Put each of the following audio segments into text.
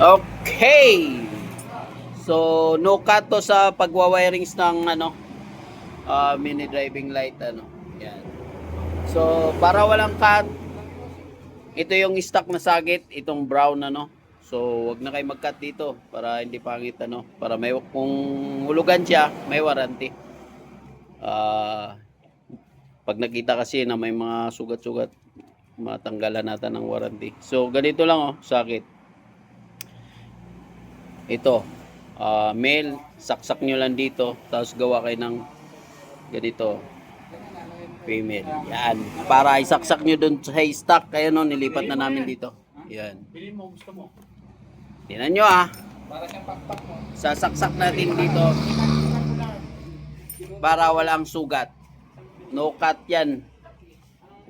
Okay. So, no cut to sa pagwa-wirings ng ano ah, mini driving light ano. Yan. So, para walang cut, ito yung stock na sagit, itong brown ano. So, wag na kayo mag-cut dito para hindi pangit ano, para may kung hulugan siya, may warranty. Ah, pag nakita kasi na may mga sugat-sugat, matanggalan natin ng warranty. So, ganito lang oh, sakit. Ito, ah mail, saksak nyo lang dito, tapos gawa kayo ng ganito, female. Yan, para isaksak nyo dun sa haystack, kaya no, nilipat na namin dito. Yan. Tingnan nyo ah, sasaksak natin dito para walang sugat. No cut yan.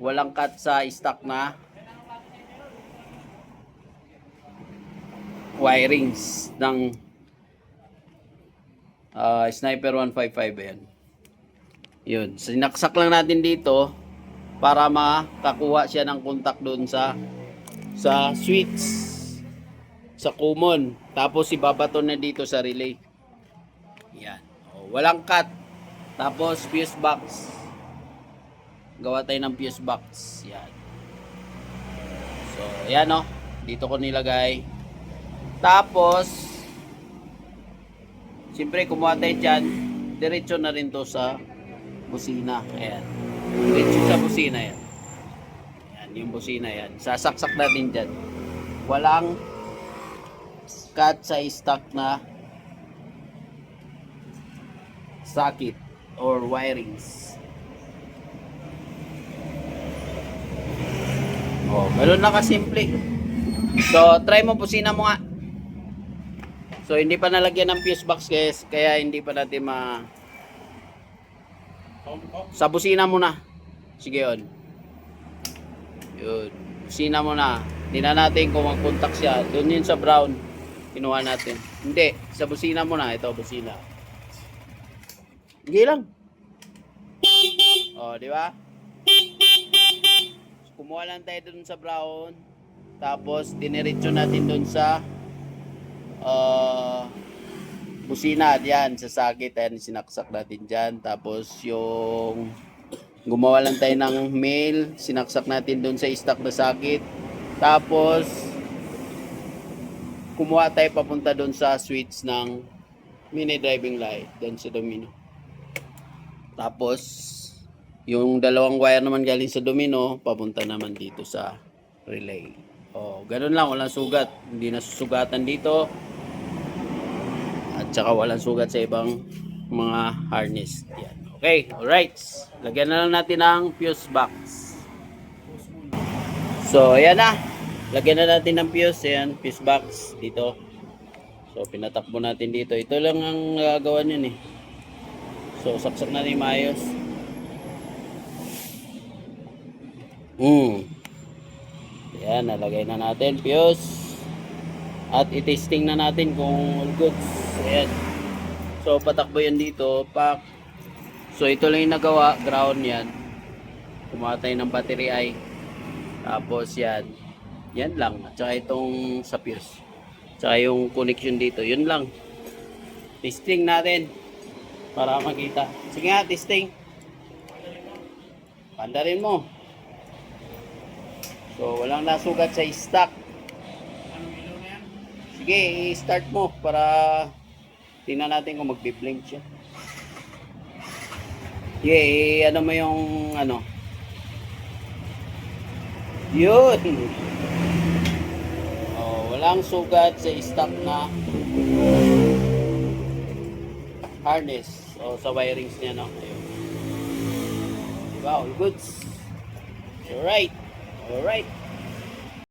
Walang cut sa stock na wirings ng ah, Sniper 155 yan. Yun. Sinaksak lang natin dito para makakuha siya ng contact doon sa sa switch sa common. Tapos ibabato na dito sa relay. Yan. O, walang cut. Tapos fuse box. Gawa tayo ng fuse box. Yan. So, yan o. Dito ko nilagay. Tapos, siyempre kumuha tayo dyan. Diretso na rin to sa busina. Ayan. Diretso sa busina yan. Yan, yung busina yan. Sasaksak natin dyan. Walang cut sa stock na socket or wirings. Oh, ganun na kasimple. So, try mo pusina mo nga. So, hindi pa nalagyan ng fuse box guys, kaya hindi pa natin ma... Sa busina mo na. Sige yun. Yun. Busina mo na. Tingnan natin kung mag-contact siya. Doon yun sa brown. Kinuha natin. Hindi. Sa busina mo na. Ito, busina. Hindi lang. O, di ba? Kumuha lang tayo doon sa brown. Tapos, diniretso natin doon sa ah busina. Yan, sa sakit. Ayan, sinaksak natin dyan. Tapos, yung gumawa lang tayo ng mail. Sinaksak natin doon sa stock na sakit. Tapos, kumuha tayo papunta doon sa switch ng mini driving light doon sa domino. Tapos, yung dalawang wire naman galing sa domino, papunta naman dito sa relay. Oh, ganun lang, walang sugat. Hindi nasusugatan dito. At saka walang sugat sa ibang mga harness. Yan. Okay, alright. Lagyan na lang natin ng fuse box. So, ayan na. Lagyan na natin ng fuse. Ayan, fuse box dito. So, pinatakbo natin dito. Ito lang ang gagawa niyan eh. So, saksak natin maayos. Hmm. Ayan, nalagay na natin fuse. At itesting na natin kung all goods. Ayan. So, patakbo yan dito. Pak. So, ito lang yung nagawa. Ground yan. Kumuha tayo ng battery eye. Tapos yan. Yan lang. At saka itong sa fuse. Tsaka yung connection dito. Yun lang. Testing natin. Para makita. Sige nga, testing. Pandarin mo. So, walang nasugat sa stock. Anong ilaw na yan? Sige, i-start mo para tingnan natin kung magbi-blink siya. Sige, i- ano mo yung ano. Yun. Oh, walang sugat sa stock na harness o sa wirings niya no. Ayun. Diba? All goods. Alright. Alright.